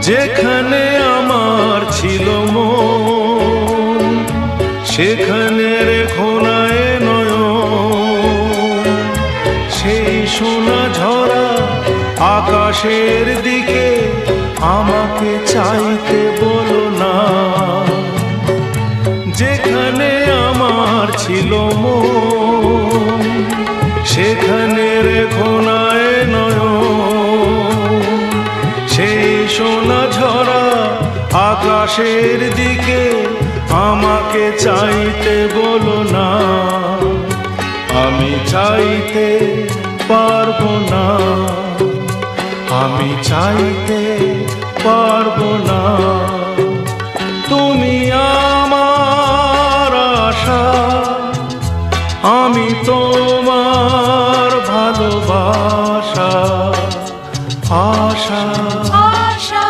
যেখানে আমার ছিল মন, সেখানে রেখো না এ নয়ন। সেই সোনা ঝরা আকাশের দিকে আমাকে চাইতে বলো না। যেখানে আমার ছিল মন সোনা ঝরা আকাশের দিকে আমাকে চাইতে বলো না। আমি চাইতে পারব না। আমি চাইতে পারব না। তুমি আমার আশা, আমি তোমার 啊，山。